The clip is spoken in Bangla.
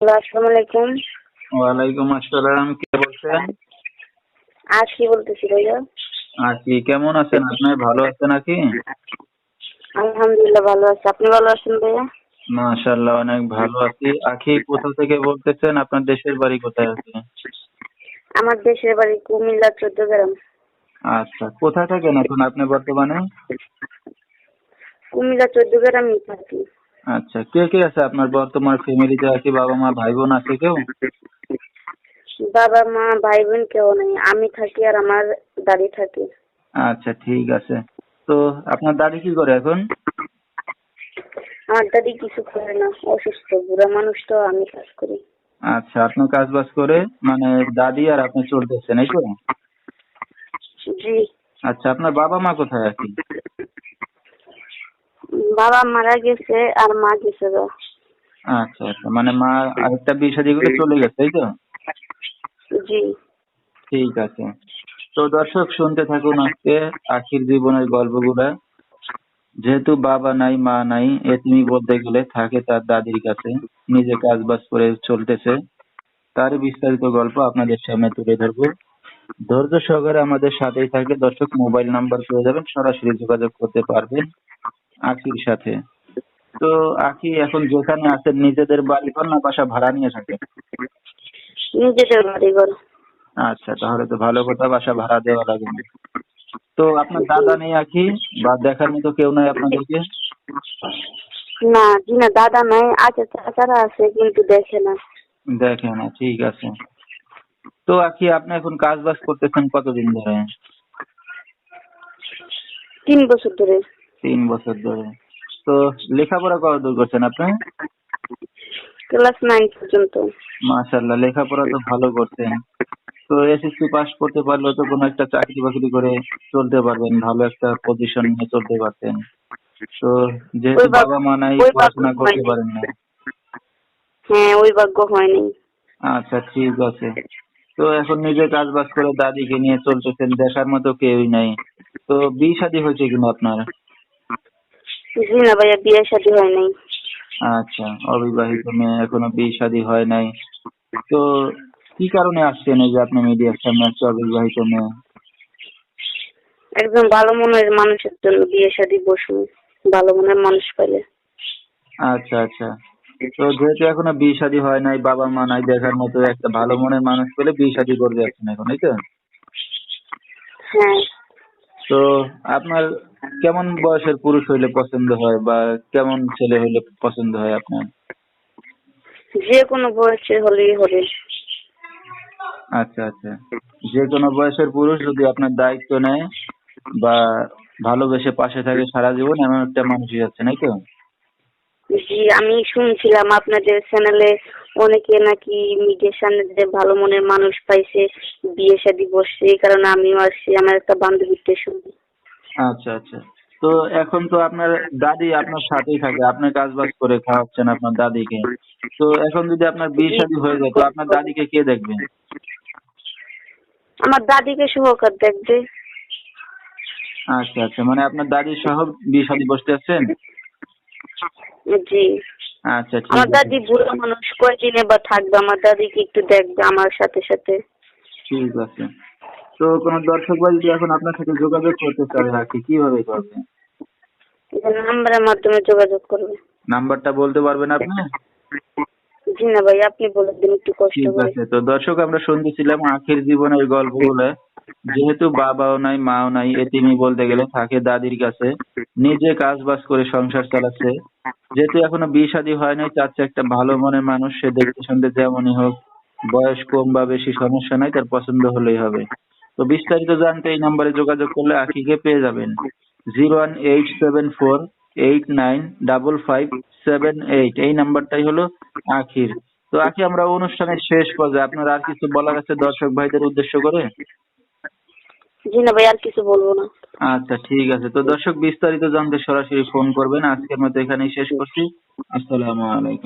হ্যালো আসসালামু আলাইকুম। ওয়ালাইকুম আসসালাম কে বলছেন? আজ কি বলতেছি ভাইয়া? আছি কেমন আছেন আপনি? ভালো আছেন নাকি? আলহামদুলিল্লাহ ভালো আছি। আপনি ভালো আছেন ভাইয়া? মাশাআল্লাহ অনেক ভালো আছি। আখি কোথা থেকে বলতেছেন? আপনার দেশের বাড়ি কোথায় আছে? আমার দেশের বাড়ি কুমিল্লা চোদ্দ গ্রাম আচ্ছা কোথায় থাকেন এখন আপনি বর্তমানে? কুমিল্লা চোদ্দ গ্রামই থাকি। আচ্ছা কে কে আছে আপনার বর্তমান ফ্যামিলিতে আছে বাবা মা ভাই বোন আছে কেউ? বাবা মা ভাই বোন কেউ নেই আমি থাকি আর আমার দাদি থাকে। আচ্ছা ঠিক আছে। তো আপনার দাদি কি করে এখন? আমার দাদি কিছু করে না অসুস্থ বুড়া মানুষ তো আমি কাজ করি। আচ্ছা আপনার কাজ বাজ করে মানে দাদি আর আপনি চলতেছেন এই তো? জি। আচ্ছা আপনার বাবা মা কোথায় আছে? বাবা মারা গেছে আর মা গেছে গা। আচ্ছা আচ্ছা মানে মা আরেকটা বিয়ে শাদী করে চলে গেছে তাই তো? জি। ঠিক আছে। তো দর্শক শুনতে থাকুন আজকে আখির জীবনের গল্পগুলা। যেহেতু বাবা নাই মা নাই এতিমি বলতে গেলে থাকে তার দাদির কাছে। নিজে কাজ বাজ করে চলতেছে। তার বিস্তারিত গল্প আপনাদের সামনে তুলে ধরবো। ধৈর্য সহকারে আমাদের সাথেই থাকে। দর্শক মোবাইল নাম্বার পেয়ে যাবেন সরাসরি যোগাযোগ করতে পারবেন। আখির সাথে। তো আখি এখন যেখানে আছেন নিজেদের বাড়ি ঘর না বাসা ভাড়া নিয়ে থাকেন নিজেদের বাড়ি ঘর আচ্ছা তাহলে তো ভালো কথা বাসা ভাড়া দেওয়া লাগে না। তো আপনার দাদা নেই আখি বা দেখার মতো কেউ নাই আপনাদেরকে? না জি না দাদা নাই আছে চাচারা আছে কিন্তু দেখে না। দেখে না ঠিক আছে। তো আখি আপনি এখন কাজ বাজ করতেছেন কতদিন ধরে? তিন বছর ধরে। তিন বছর ধরে। তো লেখাপড়া কত দূর করছেন আপনি? ক্লাস নাইন পর্যন্ত। মাশাল্লাহ লেখাপড়া তো ভালো করছেন। তো এসএসসি পাস করতে পারলে তো কোনো একটা চাকরি বাকরি করে চলতে পারবেন ভালো একটা পজিশন নিয়ে চলতে পারতেন। তো যেহেতু বাবা মা নাই পড়াশোনা করতে পারেন না হ্যাঁ ওই ভাগ্য হয়নি আচ্ছা ঠিক আছে। তো এখন নিজে কাজ বাজ করে দাদিকে নিয়ে চলতেছেন দেখার মতো কেউই নাই। তো বিয়ে শাদী হয়েছে কিনা আপনার? জি না ভাইয়া বিয়ে শাদী হয় নাই। আচ্ছা অবিবাহিত মেয়ে এখনও বিয়ে শাদী হয় নাই। তো কি কারণে আসছেন এই যে আপনি মিডিয়ার সামনে আসছে অবিবাহিত মেয়ে? একজন ভালো মনের মানুষের জন্য বিয়ে শাদী বসুন ভালো মনের মানুষ পেলে আচ্ছা আচ্ছা। তো যেহেতু এখনও বিয়ে শাদী হয় নাই বাবা মা নাই দেখার মতো একটা ভালো মনের মানুষ পেলে বিয়ে শাদী করবে এখন এখন এই তো? হ্যাঁ। তো আপনার কেমন বয়সের পুরুষ হইলে পছন্দ হয় বা কেমন ছেলে হইলে পছন্দ হয় আপনার? যে কোনো বয়সে হলেই হবে। আচ্ছা আচ্ছা। যে কোনো বয়সের পুরুষ যদি আপনার দায়িত্ব নেয় বা ভালোবেসে পাশে থাকে সারা জীবন এমন একটা মানুষই আছে নাকি? তো জি আমি শুনছিলাম আপনাদের চ্যানেলে অনেকে নাকি মিডিয়ার সামনে যে ভালো মনের মানুষ পাইছে বিয়ে শাদী বসছে এই কারণে আমিও আসছি আমার একটা বান্ধবীতে শুনি আচ্ছা আচ্ছা। তো এখন তো আপনার দাদি আপনার সাথেই থাকে আপনার কাজ বাজ করে খাওয়াচ্ছেন আপনার দাদিকে। তো এখন যদি আপনার বিয়ে শাদী হয়ে যায় তো আপনার দাদিকে কে দেখবেন আমার দাদিকে সহকার দেখবে। আচ্ছা আচ্ছা। মানে আপনার দাদি সহ বিয়ে শাদি বসতে যাচ্ছেন জি। আচ্ছা ঠিক আমার দাদি বুড়ো মানুষ কয়দিনে বা থাকবে? আমার দাদিকে একটু দেখবে আমার সাথে সাথে। ঠিক আছে। তো কোনো দর্শক ভাই যদি এখন আপনার সাথে যোগাযোগ করতে চায় আর কি কীভাবে করবে? নাম্বারের মাধ্যমে যোগাযোগ করবে। নাম্বারটা বলতে পারবেন আপনি? জি না ভাই আপনি বলে দিন একটু কষ্ট ঠিক আছে। তো দর্শক আমরা শুনতেছিলাম আখের জীবনের গল্পগুলো। যেহেতু বাবাও নাই, মাও নাই এতিমি বলতে গেলে থাকে দাদির কাছে। নিজে কাজ বাজ করে সংসার চালাচ্ছে। যেহেতু এখনও বিয়ে শাদী হয় নাই, চাচ্ছে একটা ভালো মনের মানুষ, সে দেখতে শুনতে যেমনই হোক, বয়স কম বা বেশি সমস্যা নাই, তার পছন্দ হলেই হবে। তো বিস্তারিত জানতে এই নম্বরে যোগাযোগ করলে আখিকে পেয়ে যাবেন। Zero one eight seven four eight nine double five seven eight. এই নাম্বারটাই হলো আখির তো আখি আমরা অনুষ্ঠানের শেষ পর্যায়ে, আপনার আর কিছু বলার আছে দর্শক ভাইদের উদ্দেশ্য করে? ভাই, আর কিছু বলব না। আচ্ছা ঠিক আছে। তো দর্শক, বিস্তারিত জানতে সরাসরি ফোন করবেন। আজকের মতো এখানেই শেষ করছি। আসসালামু আলাইকুম।